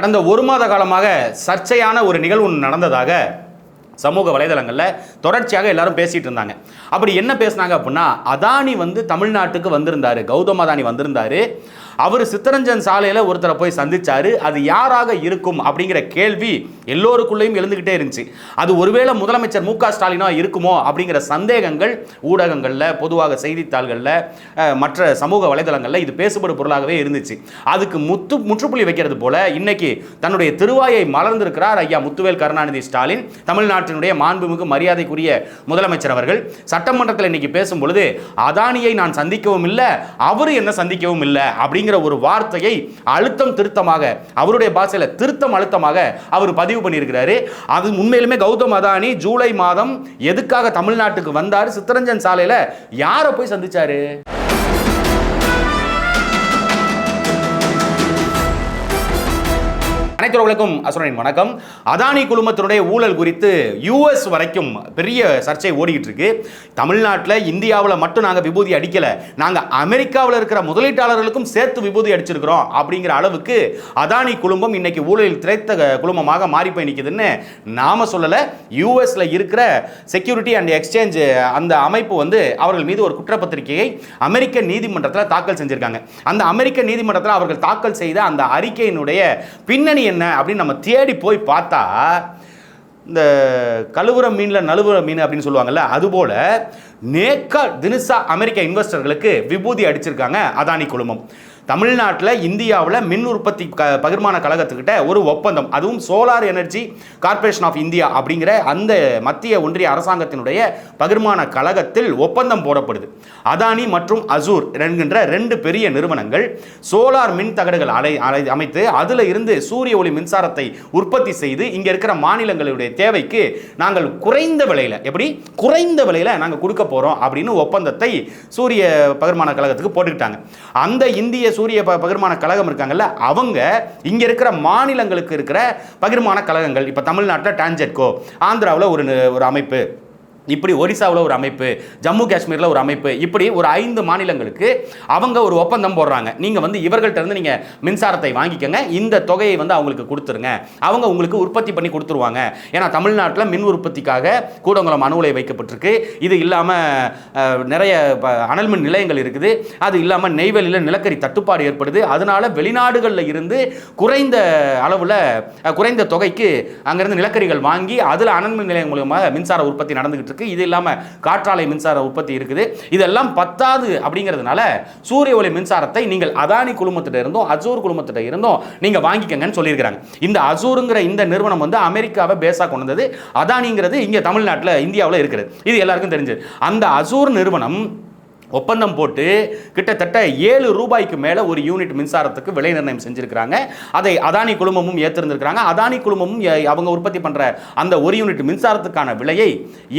கடந்த ஒரு மாத காலமாக சர்ச்சையான ஒரு நிகழ்வு ஒன்று நடந்ததாக சமூக வலைதளங்களில் தொடர்ச்சியாக எல்லாரும் பேசிகிட்டு இருந்தாங்க. அப்படி என்ன பேசினாங்க அப்படின்னா அதானி வந்து தமிழ்நாட்டுக்கு வந்திருந்தார் கௌதம் அதானி வந்திருந்தாரு. அவர் சித்தரஞ்சன் சாலையில் ஒருத்தரை போய் சந்தித்தார் அது யாராக இருக்கும் அப்படிங்கிற கேள்வி எல்லோருக்குள்ளேயும் எழுந்துக்கிட்டே இருந்துச்சு. அது ஒருவேளை முதலமைச்சர் மு க ஸ்டாலினா இருக்குமோ அப்படிங்கிற சந்தேகங்கள் ஊடகங்களில் பொதுவாக செய்தித்தாள்களில் மற்ற சமூக வலைதளங்களில் இது பேசுபடும் பொருளாகவே இருந்துச்சு. அதுக்கு முத்து முற்றுப்புள்ளி வைக்கிறது போல இன்னைக்கு தன்னுடைய திருவாயை மலர்ந்திருக்கிறார் ஐயா முத்துவேல் கருணாநிதி ஸ்டாலின் தமிழ்நாட்டினுடைய மாண்புமிகு மரியாதைக்குரிய முதலமைச்சர் அவர்கள். சட்டமன்றத்தில் இன்னைக்கு பேசும் பொழுது அதானியை நான் சந்திக்கவும் இல்லை அவரு என்ன சந்திக்கவும் இல்லை அப்படிங்கிற ஒரு வார்த்தையை அழுத்தம் திருத்தமாக அவருடைய பாஷையில திருத்தம் அழுத்தமாக அவர் பதிவு பண்ணியிருக்கிறாரு. அது உண்மையிலுமே கௌதம் அதானி ஜூலை மாதம் எதுக்காக தமிழ்நாட்டுக்கு வந்தார்? சித்தரஞ்சன் சாலையில யாரை போய் சந்திச்சாரு? அனைத்துறவுகளுக்கும் அசுரனின் வணக்கம். அதானி குழுமத்தினுடைய ஊழல் குறித்து யூஎஸ் வரைக்கும் பெரிய சர்ச்சை ஓடிக்கிட்டு இருக்கு. தமிழ்நாட்டில் இந்தியாவில் மட்டும் நாங்கள் விபூதி அடிக்கல. நாங்கள் அமெரிக்காவில் இருக்கிற முதலீட்டாளர்களுக்கும் சேர்த்து விபூதி அடிச்சிருக்கிறோம் அப்படிங்கிற அளவுக்கு அதானி குழுமம் இன்னைக்கு ஊழலில் திரைத்த குழுமமாக மாறி போய் நிற்குதுன்னு நாம சொல்லலை. யூஎஸ்ல இருக்கிற செக்யூரிட்டி அண்ட் எக்ஸ்சேஞ்ச் அந்த அமைப்பு வந்து அவர்கள் மீது ஒரு குற்றப்பத்திரிகையை அமெரிக்க நீதிமன்றத்தில் தாக்கல் செஞ்சிருக்காங்க. அந்த அமெரிக்க நீதிமன்றத்தில் அவர்கள் தாக்கல் செய்த அந்த அறிக்கையினுடைய பின்னணி என்ன என்ன அப்படின்னு நம்ம தேடி போய் பார்த்தா இந்த கழுவுற மீனில் நழுவுற மீன் அப்படின்னு சொல்லுவாங்கல்ல அதுபோல் நேக்கா தினுசா அமெரிக்க இன்வெஸ்டர்களுக்கு விபூதி அடிச்சிருக்காங்க அதானி குழுமம். தமிழ்நாட்டில் இந்தியாவில் மின் உற்பத்தி க பகிர்மான கழகத்துக்கிட்ட ஒரு ஒப்பந்தம். அதுவும் solar energy corporation of India அப்படிங்கிற அந்த மத்திய ஒன்றிய அரசாங்கத்தினுடைய பகிர்மான கழகத்தில் ஒப்பந்தம் போடப்படுது. அதானி மற்றும் அசூர் என்கின்ற ரெண்டு பெரிய நிறுவனங்கள் சோலார் மின் தகடுகள் அலை அலை அமைத்து அதில் இருந்து சூரிய ஒளி மின்சாரத்தை உற்பத்தி செய்து இங்கே இருக்கிற மாநிலங்களுடைய தேவைக்கு நாங்கள் குறைந்த விலையில் எப்படி? குறைந்த விலையில் நாங்கள் கொடுக்க போகிறோம் அப்படின்னு ஒப்பந்தத்தை சூரிய பகிர்மான கழகத்துக்கு போட்டுக்கிட்டாங்க. அந்த இந்திய சூரிய ப- பகிர்மான கழகம் இருக்காங்கல்ல அவங்க இங்கே இருக்கிற மாநிலங்களுக்கு இருக்கிற பகிர்மான கழகங்கள் இப்போ தமிழ்நாட்டில் டான்ஜெட்கோ ஆந்திராவில் ஒரு ஒரு அமைப்பு. இப்படி ஒரிசாவில் ஒரு அமைப்பு ஜம்மு காஷ்மீரில் ஒரு அமைப்பு இப்படி ஒரு ஐந்து மாநிலங்களுக்கு அவங்க ஒரு ஒப்பந்தம் போடுறாங்க. நீங்கள் வந்து இவர்கள்ட்ட இருந்து நீங்கள் மின்சாரத்தை வாங்கிக்கோங்க. இந்த தொகையை வந்து அவங்களுக்கு கொடுத்துருங்க. அவங்க உங்களுக்கு உற்பத்தி பண்ணி கொடுத்துருவாங்க. ஏன்னா தமிழ்நாட்டில் மின் உற்பத்திக்காக கூடங்குளம் அணு உலை வைக்கப்பட்டிருக்கு. இது இல்லாமல் நிறைய அனல் மின் நிலையங்கள் இருக்குது. அது இல்லாமல் நெய்வேலியில் நிலக்கரி தட்டுப்பாடு ஏற்படுது. அதனால் வெளிநாடுகளில் இருந்து குறைந்த அளவில் குறைந்த தொகைக்கு அங்கேருந்து நிலக்கரிகள் வாங்கி அதில் அனல் மின் நிலையம் மூலமாக மின்சார உற்பத்தி நடந்துகிட்டு இருக்கு. இது இல்லாமல் காற்றாலை மின்சார உற்பத்தி இருக்குது. இதெல்லாம் பத்தாது அப்படிங்கிறதுனால சூரிய ஒளி மின்சாரத்தை நீங்கள் அதானி குழுமத்திட்ட இருந்தும் அசூர் குழுமத்திட்ட இருந்தும் நீங்கள் வாங்கிக்கங்கன்னு சொல்லியிருக்கிறாங்க. இந்த அசூருங்கிற இந்த நிறுவனம் வந்து அமெரிக்காவை பேஸாக கொண்டு வந்தது. அதானிங்கிறது இங்கே தமிழ்நாட்டில் இந்தியாவில் இருக்கிறது இது எல்லாருக்கும் தெரிஞ்சது. அந்த அசூர் நிறுவனம் ஒப்பந்தம் போட்டு கிட்டத்தட்ட ஏழு ரூபாய்க்கு மேலே ஒரு யூனிட் மின்சாரத்துக்கு விலை நிர்ணயம் செஞ்சுருக்கிறாங்க. அதை அதானி குழுமமும் ஏற்றிருந்திருக்கிறாங்க அதானி குழுமமும் அவங்க உற்பத்தி பண்ணுற அந்த ஒரு யூனிட் மின்சாரத்துக்கான விலையை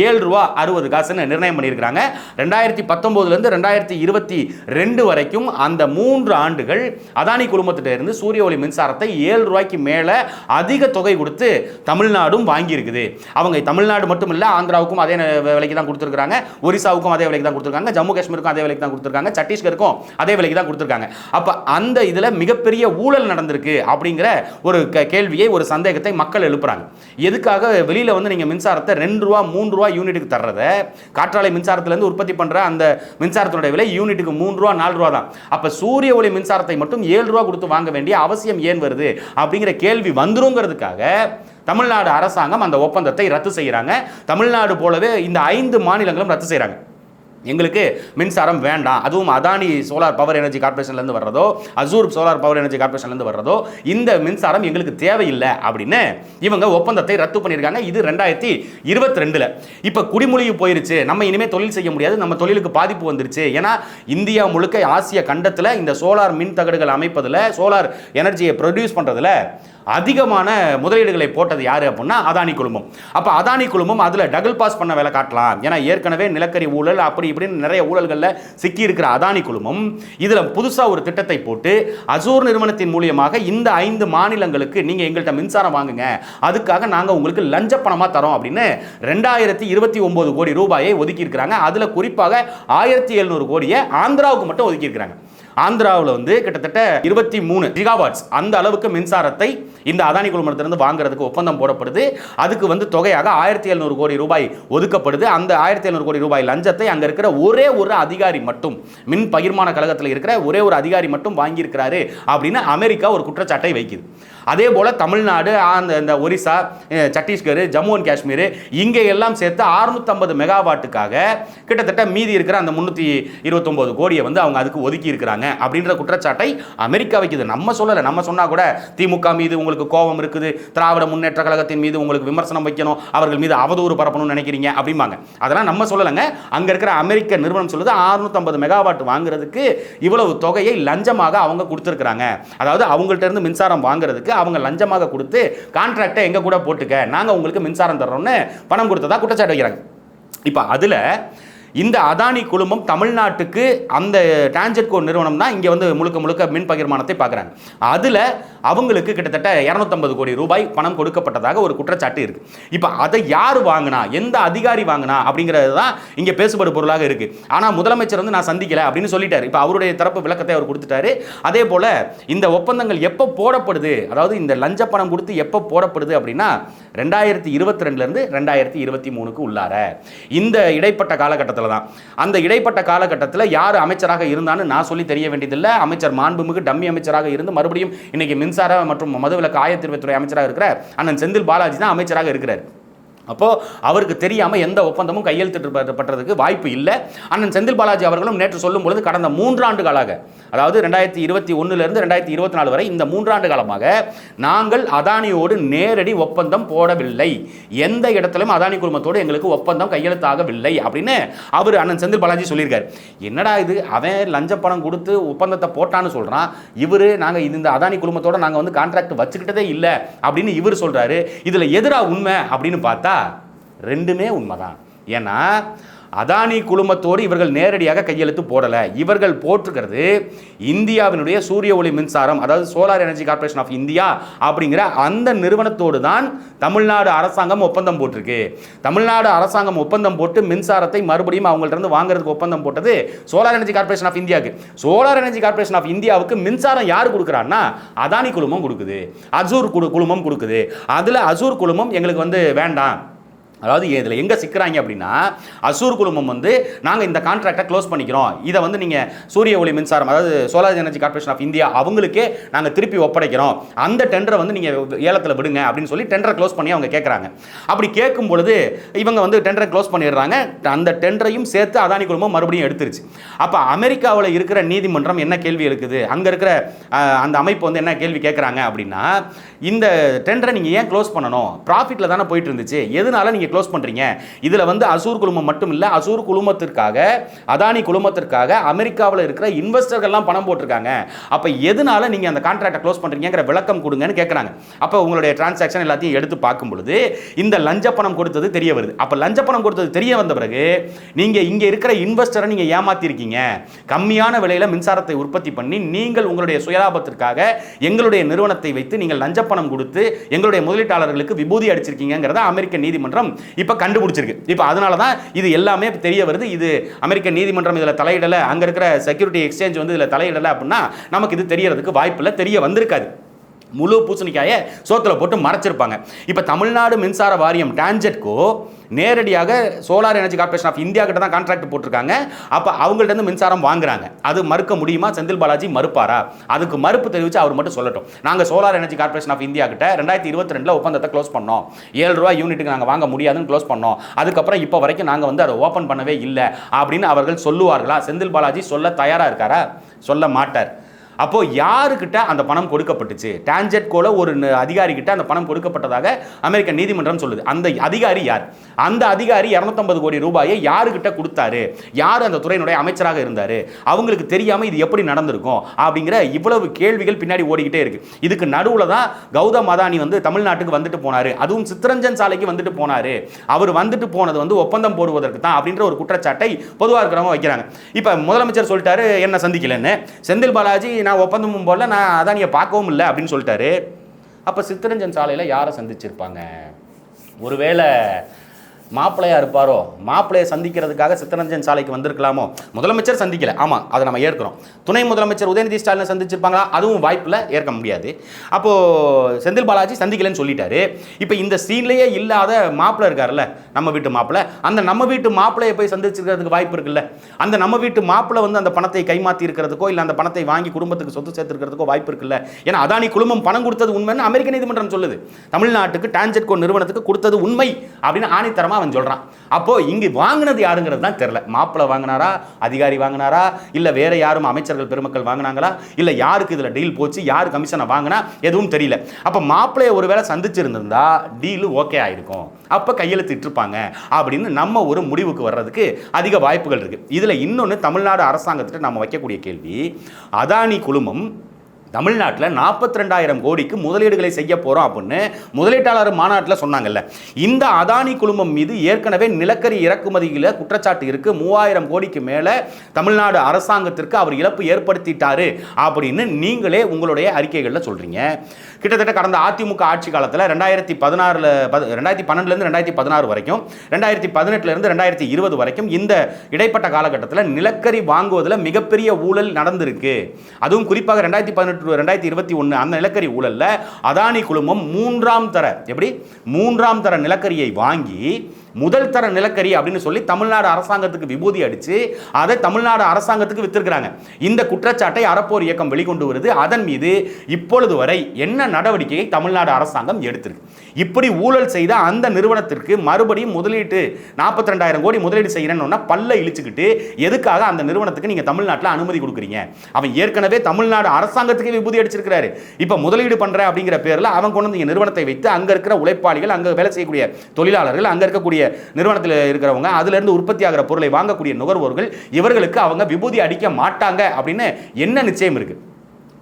ஏழு ரூபா அறுபது காசுன்னு நிர்ணயம் பண்ணியிருக்கிறாங்க. ரெண்டாயிரத்தி பத்தொம்போதுலேருந்து ரெண்டாயிரத்தி இருபத்தி ரெண்டு வரைக்கும் அந்த மூன்று ஆண்டுகள் அதானி குழுமத்திட்ட இருந்து சூரிய ஒளி மின்சாரத்தை ஏழு ரூபாய்க்கு மேலே அதிக தொகை கொடுத்து தமிழ்நாடும் வாங்கியிருக்குது. அவங்க தமிழ்நாடு மட்டும் இல்லை ஆந்திராவுக்கும் அதே விலைக்கு தான் கொடுத்துருக்குறாங்க. ஒரிசாவுக்கும் அதே விலைக்கு தான் கொடுத்துருக்காங்க. ஜம்மு காஷ்மீர் காஷ்மீருக்கும் அதே விலைக்கு தான் கொடுத்துருக்காங்க. சத்தீஸ்கருக்கும் அதே விலைக்கு தான் கொடுத்துருக்காங்க. அப்போ அந்த இதில் மிகப்பெரிய ஊழல் நடந்திருக்கு அப்படிங்கிற ஒரு க- கேள்வியை ஒரு சந்தேகத்தை மக்கள் எழுப்புறாங்க. எதுக்காக வெளியில் வந்து நீங்கள் மின்சாரத்தை ரெண்டு ரூபா மூன்று ரூபா யூனிட்டுக்கு தர்றத காற்றாலை மின்சாரத்திலேருந்து உற்பத்தி பண்ணுற அந்த மின்சாரத்தினுடைய விலை யூனிட்டுக்கு மூன்று ரூபா நாலு ரூபா தான். அப்போ சூரிய ஒளி மின்சாரத்தை மட்டும் ஏழு ரூபா கொடுத்து வாங்க வேண்டிய அவசியம் ஏன் வருது அப்படிங்கிற கேள்வி வந்துருங்கிறதுக்காக தமிழ்நாடு அரசாங்கம் அந்த ஒப்பந்தத்தை ரத்து செய்கிறாங்க தமிழ்நாடு போலவே இந்த ஐந்து மாநிலங்களும் ரத்து செய்கிறாங்க எங்களுக்கு மின்சாரம் வேண்டாம். அதுவும் அதானி சோலார் பவர் எனர்ஜி கார்பரேஷன்லேருந்து வர்றதோ அசூர் சோலார் பவர் எனர்ஜி கார்பரேஷன்லேருந்து வர்றதோ இந்த மின்சாரம் எங்களுக்கு தேவையில்லை அப்படின்னு இவங்க ஒப்பந்தத்தை ரத்து பண்ணியிருக்காங்க. இது ரெண்டாயிரத்தி இருபத்தி ரெண்டில். இப்போ குடிமொழிவு போயிருச்சு. நம்ம இனிமேல் தொழில் செய்ய முடியாது. நம்ம தொழிலுக்கு பாதிப்பு வந்துருச்சு. ஏன்னா இந்தியா முழுக்க ஆசிய கண்டத்தில் இந்த சோலார் மின் தகடுகள் அமைப்பதில் சோலார் எனர்ஜியை ப்ரொடியூஸ் பண்ணுறதுல அதிகமான முதலீடுகளை போட்டது யார் அப்படின்னா அதானி குழுமம். அப்போ அதானி குழுமம் அதில் டபுள் பாஸ் பண்ண வேலை காட்டலாம். ஏன்னா ஏற்கனவே நிலக்கரி ஊழல் அப்படி இப்படின்னு நிறைய ஊழல்களில் சிக்கி இருக்கிற அதானி குழுமம் இதில் புதுசாக ஒரு திட்டத்தை போட்டு அசூர் நிறுவனத்தின் மூலியமாக இந்த ஐந்து மாநிலங்களுக்கு நீங்கள் எங்கள்கிட்ட மின்சாரம் வாங்குங்க. அதுக்காக நாங்கள் உங்களுக்கு லஞ்ச பணமாக தரோம் அப்படின்னு ரெண்டாயிரத்தி இருபத்தி ஒன்பது கோடி ரூபாயை ஒதுக்கியிருக்கிறாங்க. அதில் குறிப்பாக ஆயிரத்தி எழுநூறு கோடியை ஆந்திராவுக்கு மட்டும் ஒதுக்கியிருக்கிறாங்க. ஆந்திராவில் வந்து கிட்டத்தட்ட இருபத்தி மூணு ஜிகாவாட்ஸ் அந்த அளவுக்கு மின்சாரத்தை இந்த அதானி குழுமத்திலிருந்து வாங்குறதுக்கு ஒப்பந்தம் போடப்படுது. அதுக்கு வந்து தொகையாக ஆயிரத்தி எழுநூறு கோடி ரூபாய் ஒதுக்கப்படுது. அந்த ஆயிரத்தி எழுநூறு கோடி ரூபாய் லஞ்சத்தை அங்க இருக்கிற ஒரே ஒரு அதிகாரி மட்டும் மின் பகிர்மான கழகத்தில் இருக்கிற ஒரே ஒரு அதிகாரி மட்டும் வாங்கியிருக்கிறாரு அப்படின்னு அமெரிக்கா ஒரு குற்றச்சாட்டை வைக்குது. அதே போல் தமிழ்நாடு அந்த இந்த ஒரிசா சத்தீஸ்கர் ஜம்மு அண்ட் காஷ்மீர் இங்கே எல்லாம் சேர்த்து 650 மெகாவாட்டுக்காக கிட்டத்தட்ட மீதி இருக்கிற அந்த முந்நூற்றி இருபத்தொம்போது கோடியை வந்து அவங்க அதுக்கு ஒதுக்கி இருக்கிறாங்க. அப்படின்ற குற்றச்சாட்டை அமெரிக்கா வைக்குது. நம்ம சொல்லலை. நம்ம சொன்னால் கூட திமுக மீது உங்களுக்கு கோபம் இருக்குது. திராவிட முன்னேற்ற கழகத்தின் மீது உங்களுக்கு விமர்சனம் வைக்கணும். அவர்கள் மீது அவதூறு பரப்பணும்னு நினைக்கிறீங்க அப்படிம்பாங்க. அதெல்லாம் நம்ம சொல்லலைங்க. அங்கே இருக்கிற அமெரிக்க நிறுவனம் சொல்லுது 650 மெகாவாட் வாங்குறதுக்கு இவ்வளவு தொகையை லஞ்சமாக அவங்க கொடுத்துருக்குறாங்க. அதாவது அவங்கள்ட்ட இருந்து மின்சாரம் வாங்குறதுக்கு அவங்க லஞ்சமாக கொடுத்து கான்ட்ராக்டை எங்க கூட போட்டுக்க? நாங்க உங்களுக்கு மின்சாரம் தர்றோம்னு பணம் கொடுத்ததா குற்றச்சாட்டு வைக்கிறாங்க. இப்போ அதுல இந்த அதானி குழுமம் தமிழ்நாட்டுக்கு அந்த டான்ஜெட்கோ நிறுவனம் தான் இங்கே வந்து முழுக்க முழுக்க மின் பகிர்மானத்தை பார்க்குறாங்க. அதில் அவங்களுக்கு கிட்டத்தட்ட இரநூத்தம்பது கோடி ரூபாய் பணம் கொடுக்கப்பட்டதாக ஒரு குற்றச்சாட்டு இருக்குது இப்போ அதை யார் வாங்கினா எந்த அதிகாரி வாங்கினா அப்படிங்கிறது தான் இங்கே பேசுபடு பொருளாக இருக்குது ஆனால் முதலமைச்சர் வந்து நான் சந்திக்கலை அப்படின்னு சொல்லிட்டார். இப்போ அவருடைய தரப்பு விளக்கத்தை அவர் கொடுத்துட்டாரு. அதே போல் இந்த ஒப்பந்தங்கள் எப்போ போடப்படுது அதாவது இந்த லஞ்ச பணம் கொடுத்து எப்போ போடப்படுது அப்படின்னா ரெண்டாயிரத்தி இருபத்தி ரெண்டுலேருந்து ரெண்டாயிரத்தி இருபத்தி மூணுக்கு உள்ளார. இந்த இடைப்பட்ட காலகட்டத்தில் தான். அந்த இடைப்பட்ட காலகட்டத்தில் யார் அமைச்சராக இருந்தான்னு நான் சொல்லி தெரிய வேண்டியதில்லை. அமைச்சர் மாண்புமிகு டம்மி அமைச்சராக இருந்து மறுபடியும் இன்னைக்கு மின்சார மற்றும் மதுவிலக்கு ஆயத்தீர்வைத்துறை அமைச்சராக இருக்கிற அண்ணன் செந்தில் பாலாஜி தான் அமைச்சராக இருக்கிறார். அப்போது அவருக்கு தெரியாமல் எந்த ஒப்பந்தமும் கையெழுத்திடப்பட்டதுக்கு வாய்ப்பு இல்லை. அண்ணன் செந்தில் பாலாஜி அவர்களும் நேற்று சொல்லும் பொழுது கடந்த மூன்றாண்டு காலாக அதாவது ரெண்டாயிரத்தி இருபத்தி ஒன்றுலேருந்து ரெண்டாயிரத்தி இருபத்தி நாலு வரை இந்த மூன்றாண்டு காலமாக நாங்கள் அதானியோடு நேரடி ஒப்பந்தம் போடவில்லை. எந்த இடத்துலையும் அதானி குழுமத்தோடு எங்களுக்கு ஒப்பந்தம் கையெழுத்தாகவில்லை அப்படின்னு அவர் அண்ணன் செந்தில் பாலாஜி சொல்லியிருக்காரு. என்னடா இது? அவன் லஞ்ச பணம் கொடுத்து ஒப்பந்தத்தை போட்டான்னு சொல்கிறான் இவர் நாங்கள் இந்த அதானி குழுமத்தோட நாங்கள் வந்து கான்ட்ராக்ட் வச்சுக்கிட்டதே இல்லை அப்படின்னு இவர் சொல்கிறாரு இதில் எதிராக உண்மை அப்படின்னு பார்த்தா ரெண்டுமே உண்மைதான். ஏன்னா அதானி குழுமத்தோடு இவர்கள் நேரடியாக கையெழுத்து போடலை. இவர்கள் போட்டிருக்கிறது இந்தியாவினுடைய சூரிய ஒளி மின்சாரம் அதாவது solar energy corporation of India அப்படிங்கிற அந்த நிறுவனத்தோடு தான் தமிழ்நாடு அரசாங்கம் ஒப்பந்தம் போட்டிருக்கு. தமிழ்நாடு அரசாங்கம் ஒப்பந்தம் போட்டு மின்சாரத்தை மறுபடியும் அவங்கள்ட்ட இருந்து வாங்குறதுக்கு ஒப்பந்தம் போட்டது சோலார் எனர்ஜி கார்ப்பரேஷன் ஆஃப் இந்தியாவுக்கு சோலார் எனர்ஜி கார்ப்பரேஷன் ஆஃப் இந்தியாவுக்கு மின்சாரம் யார் கொடுக்குறான்னா அதானி குழுமம் கொடுக்குது. அசூர் குழு குழுமம் கொடுக்குது. அதில் அசூர் குழுமம் எங்களுக்கு வந்து வேண்டாம். அதாவது இதில் எங்கே சிக்கிறாங்க அப்படின்னா அசூர் குழுமம் வந்து நாங்கள் இந்த கான்ட்ராக்டை க்ளோஸ் பண்ணிக்கிறோம். இதை வந்து நீங்கள் சூரிய ஒளி மின்சாரம் அதாவது solar energy corporation of India அவங்களுக்கே நாங்கள் திருப்பி ஒப்படைக்கிறோம். அந்த டெண்டரை வந்து நீங்கள் ஏலத்தில் விடுங்க அப்படின்னு சொல்லி டெண்டரை க்ளோஸ் பண்ணி அவங்க கேட்குறாங்க அப்படி கேட்கும் பொழுது இவங்க வந்து டெண்டரை க்ளோஸ் பண்ணிடுறாங்க. அந்த டெண்டரையும் சேர்த்து அதானி குழுமம் மறுபடியும் எடுத்துருச்சு. அப்போ அமெரிக்காவில் இருக்கிற நீதிமன்றம் என்ன கேள்வி இருக்குது அங்கே இருக்கிற அந்த அமைப்பு வந்து என்ன கேள்வி கேட்குறாங்க அப்படின்னா இந்த டெண்டரை நீங்கள் ஏன் க்ளோஸ் பண்ணணும்? ப்ராஃபிட்டில் தானே போயிட்டு இருந்துச்சு. எதனால நீங்கள் க்ளோஸ் பண்ணுறீங்க இதில் வந்து அசூர் குழுமம் மட்டும் இல்லை அசூர் குழுமத்திற்காக அதானி குழுமத்திற்காக அமெரிக்காவில் இருக்கிற இன்வெஸ்டர்கள்லாம் பணம் போட்டிருக்காங்க. அப்போ எதனால நீங்கள் அந்த கான்ட்ராக்டை க்ளோஸ் பண்ணுறீங்கிற விளக்கம் கொடுங்கன்னு கேட்குறாங்க அப்போ உங்களுடைய டிரான்சாக்ஷன் எல்லாத்தையும் எடுத்து பார்க்கும் பொழுது இந்த லஞ்ச பணம் கொடுத்தது தெரிய வருது. அப்போ லஞ்ச பணம் கொடுத்தது தெரிய வந்த பிறகு நீங்கள் இங்கே இருக்கிற இன்வெஸ்டரை நீங்கள் ஏமாத்திருக்கீங்க. கம்மியான விலையில் மின்சாரத்தை உற்பத்தி பண்ணி நீங்கள் உங்களுடைய சுயலாபத்திற்காக எங்களுடைய நிறுவனத்தை வைத்து நீங்கள் லஞ்ச பணம் கொடுத்து எங்களுடைய முதலீட்டாளர்களுக்கு விபூதி அடிச்சிருக்கீங்கிறத அமெரிக்க நீதிமன்றம் இப்போ கண்டுபிடிச்சிருக்கு. இப்போ அதனால தான் இது எல்லாமே தெரிய வருது. இது அமெரிக்க நீதிமன்றம் இதில் தலையிடலை. அங்கே இருக்கிற செக்யூரிட்டி எக்ஸ்சேஞ்ச் வந்து இதில் தலையிடலை அப்படின்னா நமக்கு இது தெரியறதுக்கு வாய்ப்பில்லை. தெரிய வந்திருக்காது. முழு பூசணிக்காயை சோத்தில் போட்டு மறைச்சிருப்பாங்க. இப்போ தமிழ்நாடு மின்சார வாரியம் டான்ஜெட்கோ நேரடியாக solar energy corporation of India கிட்ட தான் கான்ட்ராக்ட் போட்டிருக்காங்க. அப்போ அவங்கள்ட்ட இருந்து மின்சாரம் வாங்குறாங்க. அது மறுக்க முடியுமா? செந்தில் பாலாஜி மறுப்பாரா? அதுக்கு மறுப்பு தெரிவித்து அவர் மட்டும் சொல்லட்டும். நாங்கள் solar energy corporation of India கிட்ட ரெண்டாயிரத்தி இருபத்தி ரெண்டில் ஒப்பந்தத்தை க்ளோஸ் பண்ணோம். ஏழு ரூபா யூனிட்டுக்கு நாங்கள் வாங்க முடியாதுன்னு க்ளோஸ் பண்ணோம். அதுக்கப்புறம் இப்போ வரைக்கும் நாங்கள் வந்து அதை ஓப்பன் பண்ணவே இல்லை அப்படின்னு அவர்கள் சொல்லுவார்களா? செந்தில் பாலாஜி சொல்ல தயாராக இருக்காரா? சொல்ல மாட்டார். அப்போ யாருக்கிட்ட அந்த பணம் கொடுக்கப்பட்டுச்சு? டான்ஜெட் கோல ஒரு அதிகாரிக்கிட்ட அதிகாரி கிட்ட அந்த பணம் கொடுக்கப்பட்டதாக அமெரிக்க நீதிமன்றம் சொல்லுது. அந்த அதிகாரி யார்? அந்த அதிகாரி 250 கோடி ரூபாயை யாருக்கிட்ட கொடுத்தாரு? யார் அந்த துறையினுடைய அமைச்சராக இருந்தாரு? அவங்களுக்கு தெரியாம இது எப்படி நடந்திருக்கும்? அப்படிங்கிற இவ்வளவு கேள்விகள் பின்னாடி ஓடிக்கிட்டே இருக்கு. இதுக்கு நடுவுல தான் கௌதம் அதானி வந்து தமிழ்நாட்டுக்கு வந்துட்டு போனாரு. அதுவும் சித்தரஞ்சன் சாலைக்கு வந்துட்டு போனாரு. அவர் வந்துட்டு போனது வந்து ஒப்பந்தம் போடுவதற்கு தான் அப்படின்ற ஒரு குற்றச்சாட்டை பொதுவாக இருக்கிறவங்க வைக்கிறாங்க. இப்போ முதலமைச்சர் சொல்லிட்டாரு என்ன சந்திக்கலன்னு? செந்தில் பாலாஜி நான் ஒப்பந்தமும் போடல நான் அதானியை பார்க்கவும் இல்லை அப்படின்னு சொல்லிட்டாரு. அப்போ சித்தரஞ்சன் சாலையில் யாரை சந்திச்சிருப்பாங்க? ஒருவேளை மாப்பிள்ளையாக இருப்பாரோ? மாப்பிள்ளையை சந்திக்கிறதுக்காக சித்தரஞ்சன் சாலைக்கு வந்திருக்கலாமோ? முதலமைச்சர் சந்திக்கல. ஆமாம் அதை நம்ம ஏற்கிறோம். துணை முதலமைச்சர் உதயநிதி ஸ்டாலினை சந்திச்சிருப்பாங்களா? அதுவும் வாய்ப்பில் ஏற்க முடியாது. அப்போது செந்தில் பாலாஜி சந்திக்கலன்னு சொல்லிட்டாரு. இப்போ இந்த சீன்லேயே இல்லாத மாப்பிள்ளை இருக்கார்ல நம்ம வீட்டு மாப்பிள்ளை. அந்த நம்ம வீட்டு மாப்பிள்ளையை போய் சந்திச்சிருக்கிறதுக்கு வாய்ப்பு இருக்குல்ல. அந்த நம்ம வீட்டு மாப்பிள்ளை வந்து அந்த பணத்தை கைமாற்றி இருக்கிறதுக்கோ இல்லை அந்த பணத்தை வாங்கி குடும்பத்துக்கு சொத்து சேர்த்துருக்கிறதுக்கோ வாய்ப்பு இருக்குல்ல. ஏன்னா அதானி குழுமம் பணம் கொடுத்தது உண்மைன்னு அமெரிக்க நீதிமன்றம் சொல்லுது. தமிழ்நாட்டுக்கு டான்ஜெட்கோ நிறுவனத்துக்கு கொடுத்தது உண்மை அப்படின்னு அவன் சொல்றான். அப்போ இங்கு வாங்கினது யாருங்கிறது தான் தெரியல. மாப்பிள்ளை வாங்கினாரா? அதிகாரி வாங்கினாரா? இல்லை வேற யாரும் அமைச்சர்கள் பெருமக்கள் வாங்கினாங்களா? இல்லை யாருக்கு இதில் டீல் போச்சு? யார் கமிஷனை வாங்கினா? எதுவும் தெரியல. அப்போ மாப்பிள்ளைய ஒருவேளை சந்திச்சிருந்திருந்தா டீலு ஓகே ஆயிருக்கும். அப்போ கையெழுத்திட்டிருப்பாங்க அப்படின்னு நம்ம ஒரு முடிவுக்கு வர்றதுக்கு அதிக வாய்ப்புகள் இருக்குது இதில் இன்னொன்று தமிழ்நாடு அரசாங்கத்திட்ட நம்ம வைக்கக்கூடிய கேள்வி. அதானி குழுமம் தமிழ்நாட்டில் நாற்பத்தி ரெண்டாயிரம் கோடிக்கு முதலீடுகளை செய்ய போகிறோம் அப்படின்னு முதலீட்டாளர் மாநாட்டில் சொன்னாங்கல்ல. இந்த அதானி குழுமம் மீது ஏற்கனவே நிலக்கரி இறக்குமதியில் குற்றச்சாட்டு இருக்கு. மூவாயிரம் கோடிக்கு மேலே தமிழ்நாடு அரசாங்கத்திற்கு அவர் இழப்பு ஏற்படுத்திட்டாரு அப்படின்னு நீங்களே உங்களுடைய அறிக்கைகளில் சொல்கிறீங்க கிட்டத்தட்ட கடந்த அதிமுக ஆட்சி காலத்தில் ரெண்டாயிரத்தி பதினாறில் ரெண்டாயிரத்தி பன்னெண்டுலேருந்து ரெண்டாயிரத்தி பதினாறு வரைக்கும் ரெண்டாயிரத்தி பதினெட்டுலேருந்து ரெண்டாயிரத்தி இருபது வரைக்கும் இந்த இடைப்பட்ட காலகட்டத்தில் நிலக்கரி வாங்குவதில் மிகப்பெரிய ஊழல் நடந்திருக்கு. அதுவும் குறிப்பாக ரெண்டாயிரத்தி பதினெட்டு ரெண்டாயிரத்தி இருபத்தி ஒன்று அந்த நிலக்கரி ஊழலில் அதானி குழுமம் மூன்றாம் தர எப்படி? மூன்றாம் தர நிலக்கரியை வாங்கி முதல் தர நிலக்கரி அப்படின்னு சொல்லி தமிழ்நாடு அரசாங்கத்துக்கு விபூதி அடிச்சு அதை தமிழ்நாடு அரசாங்கத்துக்கு வித்திருக்கிறாங்க. இந்த குற்றச்சாட்டை அறப்போர் இயக்கம் வெளிக்கொண்டு வருது. அதன் மீது இப்பொழுது வரை என்ன நடவடிக்கையை தமிழ்நாடு அரசாங்கம் எடுத்திருக்கு? இப்படி ஊழல் செய்த அந்த நிறுவனத்திற்கு மறுபடியும் முதலீட்டு நாற்பத்தி ரெண்டாயிரம் கோடி முதலீடு செய்யறேன்னு பல்ல இழிச்சுக்கிட்டு எதுக்காக அந்த நிறுவனத்துக்கு நீங்க தமிழ்நாட்டில் அனுமதி கொடுக்குறீங்க? அவன் ஏற்கனவே தமிழ்நாடு அரசாங்கத்துக்கு விபூதி அடிச்சிருக்கிறாரு. இப்போ முதலீடு பண்ற அப்படிங்கிற பேர்ல அவன் கொண்டு வந்து நிறுவனத்தை வைத்து அங்க இருக்கிற உழைப்பாளிகள் அங்க வேலை செய்யக்கூடிய தொழிலாளர்கள் அங்க இருக்கக்கூடிய நிறுவனத்தில் இருக்கிறவங்க அதிலிருந்து உற்பத்தி ஆகிற பொருளை வாங்கக்கூடிய நுகர்வோர்கள் இவர்களுக்கு அவங்க விபூதி அடிக்க மாட்டாங்க அப்படின்னு என்ன நிச்சயம் இருக்கு?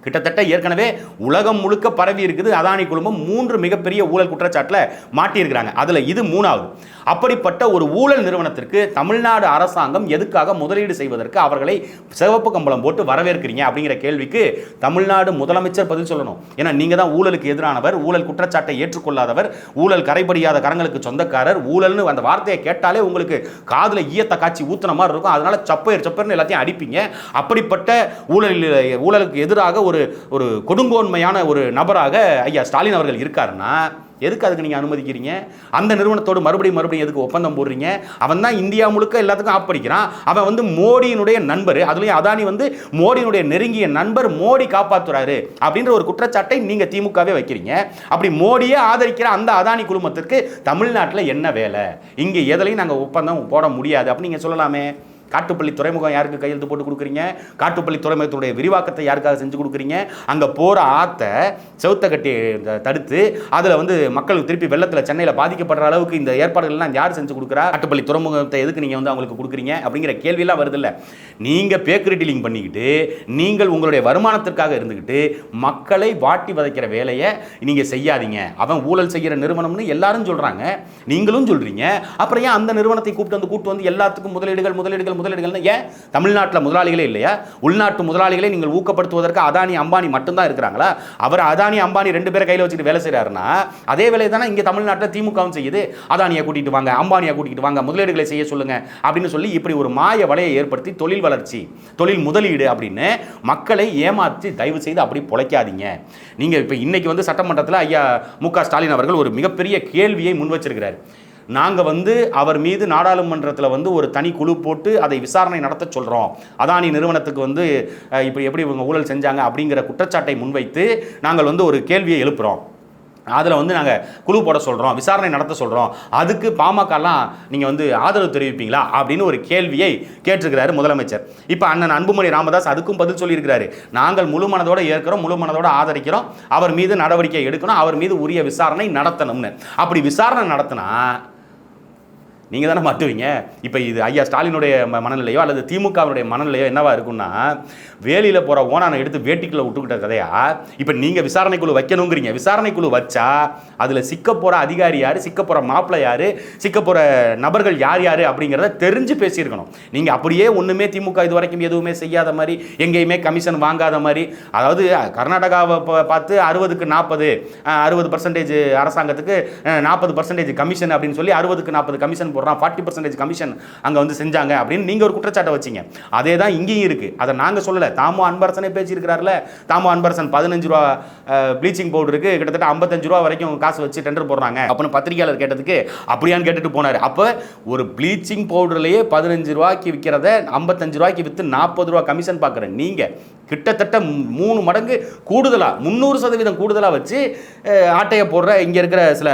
கிட்டத்தட்ட ஏற்கனவே உலகம் முழுக்க பரவி இருக்குது. அதானி குழுமம் மூன்று மிகப்பெரிய ஊழல் குற்றச்சாட்டில் மாட்டியிருக்கிறாங்க. அதில் இது மூணாவது. அப்படிப்பட்ட ஒரு ஊழல் நிறுவனத்திற்கு தமிழ்நாடு அரசாங்கம் எதுக்காக முதலீடு செய்வதற்கு அவர்களை சிவப்பு கம்பளம் போட்டு வரவேற்கிறீங்க அப்படிங்கிற கேள்விக்கு தமிழ்நாடு முதலமைச்சர் பதில் சொல்லணும். ஏன்னா நீங்கள் தான் ஊழலுக்கு எதிரானவர் ஊழல் குற்றச்சாட்டை ஏற்றுக்கொள்ளாதவர் ஊழல் கரைபடியாத கரங்களுக்கு சொந்தக்காரர் ஊழல்னு அந்த வார்த்தையை கேட்டாலே உங்களுக்கு காதில் ஈயத்த காட்சி ஊத்துன மாதிரி இருக்கும். அதனால சப்பையர் சப்பர்னு எல்லாத்தையும் அடிப்பீங்க. அப்படிப்பட்ட ஊழல் ஊழலுக்கு எதிராக ஒரு ஒரு கொடுங்கோன்மையான ஒரு நபராக ஐயா ஸ்டாலின் அவர்கள் இருக்காருன்னா எதுக்கு அதுக்கு நீங்கள் அனுமதிக்கிறீங்க? அந்த நிறுவனத்தோடு மறுபடியும் மறுபடியும் எதுக்கு ஒப்பந்தம் போடுறீங்க? அவன் தான் இந்தியா முழுக்க எல்லாத்துக்கும் ஆப்படிக்கிறான் அவன் வந்து மோடியினுடைய நண்பர். அதுலேயும் அதானி வந்து மோடியினுடைய நெருங்கிய நண்பர் மோடி காப்பாற்றுறாரு அப்படின்ற ஒரு குற்றச்சாட்டை நீங்கள் திமுகவே வைக்கிறீங்க. அப்படி மோடியே ஆதரிக்கிற அந்த அதானி குழுமத்திற்கு தமிழ்நாட்டில் என்ன வேலை? இங்கே எதுலையும் நாங்கள் ஒப்பந்தம் போட முடியாது. அப்படின்னு நீங்கள் சொல்லலாமே. காட்டுப்பள்ளி துறைமுகம் யாருக்கு கையெழுத்து போட்டு கொடுக்குறீங்க? காட்டுப்பள்ளி துறைமுகத்துடைய விரிவாக்கத்தை யாருக்காக செஞ்சு கொடுக்குறீங்க? அங்கே போகிற ஆற்றை செவுத்த கட்டி தடுத்து அதில் வந்து மக்கள் திருப்பி வெள்ளத்தில் சென்னையில் பாதிக்கப்படுற அளவுக்கு இந்த ஏற்பாடுகள்லாம் யார் செஞ்சு கொடுக்குறா? காட்டுப்பள்ளி துறைமுகத்தை எதுக்கு நீங்கள் வந்து அவங்களுக்கு கொடுக்குறீங்க? அப்படிங்கிற கேள்வியெல்லாம் வருதில்ல. நீங்கள் பேக்கரி டீலிங் பண்ணிக்கிட்டு நீங்கள் உங்களுடைய வருமானத்திற்காக இருந்துக்கிட்டு மக்களை வாட்டி வதைக்கிற வேலையை நீங்கள் செய்யாதீங்க. அவன் ஊழல் செய்கிற நிறுவனம்னு எல்லாரும் சொல்கிறாங்க நீங்களும் சொல்கிறீங்க அப்புறம் ஏன் அந்த நிறுவனத்தை கூப்பிட்டு வந்து கூப்பிட்டு வந்து எல்லாத்துக்கும் முதலீடுகள் முதலீடுகள் முதலீடுகள்னு ஏன்? தமிழ்நாட்டில் முதலாளிகளே இல்லையா? உள்நாட்டு முதலாளிகளை நீங்கள் ஊக்கப்படுத்துவதற்கு அதானி அம்பானி மட்டும்தான் இருக்கிறாங்களா? அவர் அதானி அம்பானி ரெண்டு பேரை கையில் வச்சுட்டு வேலை செய்கிறாருன்னா அதே வேலையை தானே இங்கே தமிழ்நாட்டில் திமுகவும் செய்யுது. அதானியை கூட்டிட்டு வாங்க அம்பானியை கூட்டிகிட்டு வாங்க முதலீடுகளை செய்ய சொல்லுங்க அப்படின்னு சொல்லி இப்படி ஒரு மாய வலையை ஏற்படுத்தி தொழில் வளர்ச்சி தொழில் முதலீடு அப்படின்னு மக்களை ஏமாற்றி தயவு செய்து அப்படி பொழைக்காதீங்க. நீங்கள் இப்போ இன்னைக்கு வந்து சட்டமன்றத்தில் ஐயா மு க ஸ்டாலின் அவர்கள் ஒரு மிகப்பெரிய கேள்வியை முன் வச்சிருக்கிறார். நாங்கள் வந்து அவர் மீது நாடாளுமன்றத்தில் வந்து ஒரு தனி குழு போட்டு அதை விசாரணை நடத்த சொல்கிறோம் அதானி நிறுவனத்துக்கு வந்து இப்போ எப்படி இவங்க ஊழல் செஞ்சாங்க அப்படிங்கிற குற்றச்சாட்டை முன்வைத்து நாங்கள் வந்து ஒரு கேள்வியை எழுப்புகிறோம் அதில் வந்து நாங்கள் குழு போட சொல்கிறோம் விசாரணை நடத்த சொல்கிறோம் அதுக்கு பாமகலாம் நீங்கள் வந்து ஆதரவு தெரிவிப்பீங்களா அப்படின்னு ஒரு கேள்வியை கேட்டிருக்கிறாரு முதலமைச்சர். இப்போ அண்ணன் அன்புமணி ராமதாஸ் அதுக்கும் பதில் சொல்லியிருக்கிறாரு. நாங்கள் முழு மனதோடு ஏற்கிறோம் முழு மனதோடு ஆதரிக்கிறோம். அவர் மீது நடவடிக்கை எடுக்கணும் அவர் மீது உரிய விசாரணை நடத்தணும்னு. அப்படி விசாரணை நடத்தினா நீங்கள் தானே மாட்டுவீங்க? இப்போ இது ஐயா ஸ்டாலினுடைய மனநிலையோ அல்லது திமுகவினுடைய மனநிலையோ என்னவா இருக்கும்னா வேலியில் போகிற ஓனானை எடுத்து வேட்டிக்குள்ளே விட்டுக்கிட்ட கதையா? இப்போ நீங்கள் விசாரணைக்குழு வைக்கணுங்கிறீங்க. விசாரணைக்குழு வச்சா அதில் சிக்க போகிற அதிகாரி யார் சிக்க போகிற மாப்பிள்ளை யார் சிக்க போகிற நபர்கள் யார் யார் அப்படிங்கிறத தெரிஞ்சு பேசியிருக்கணும். நீங்கள் அப்படியே ஒன்றுமே திமுக இது வரைக்கும் எதுவுமே செய்யாத மாதிரி எங்கேயுமே கமிஷன் வாங்காத மாதிரி அதாவது கர்நாடகாவை பார்த்து அறுபதுக்கு நாற்பது அறுபது பர்சன்டேஜ் அரசாங்கத்துக்கு நாற்பது பர்சன்டேஜ் கமிஷன் அப்படின்னு சொல்லி அறுபதுக்கு நாற்பது கமிஷன் போடுறான் ஃபார்ட்டி பர்சன்டேஜ் கமிஷன் அங்கே வந்து செஞ்சாங்க அப்படின்னு நீங்கள் ஒரு குற்றச்சாட்டை வச்சீங்க. அதே தான் இங்கேயும் இருக்குது அதை நாங்கள் சொல்லலை. தாமோ அன்பரசனே பேசியிருக்கிறாருல. தாமோ அன்பரசன் பதினஞ்சு ரூபா ப்ளீச்சிங் பவுடருக்கு கிட்டத்தட்ட ஐம்பத்தஞ்சு ரூபா வரைக்கும் காசு வச்சு டெண்டர் போடுறாங்க. அப்படின்னு பத்திரிகையாளர் கேட்டதுக்கு அப்படியான்னு கேட்டுட்டு போனார். அப்போ ஒரு ப்ளீச்சிங் பவுடர்லேயே பதினஞ்சு ரூபாய்க்கு விற்கிறத ஐம்பத்தஞ்சு ரூபாய்க்கு விற்று நாற்பது ரூபா கமிஷன் பார்க்குறேன் நீங்கள் கிட்டத்தட்ட மூணு மடங்கு கூடுதலாக முந்நூறு சதவீதம் கூடுதலாக வச்சு ஆட்டையை போடுற இங்கே இருக்கிற சில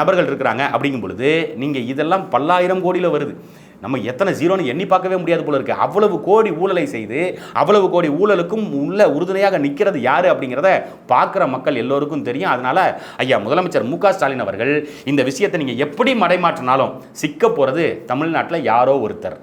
நபர்கள் இருக்கிறாங்க. அப்படிங்கும் பொழுது நீங்கள் இதெல்லாம் பல்லாயிரம் கோடியில் வருது. நம்ம எத்தனை ஜீரோன்னு எண்ணி பார்க்கவே முடியாது போல இருக்கு. அவ்வளவு கோடி ஊழலை செய்து அவ்வளவு கோடி ஊழலுக்கும் உள்ள உறுதுணையாக நிற்கிறது யார் அப்படிங்கிறத பார்க்குற மக்கள் எல்லோருக்கும் தெரியும். அதனால ஐயா முதலமைச்சர் மு ஸ்டாலின் அவர்கள் இந்த விஷயத்தை நீங்கள் எப்படி மடைமாற்றினாலும் சிக்க போகிறது தமிழ்நாட்டில் யாரோ ஒருத்தர்.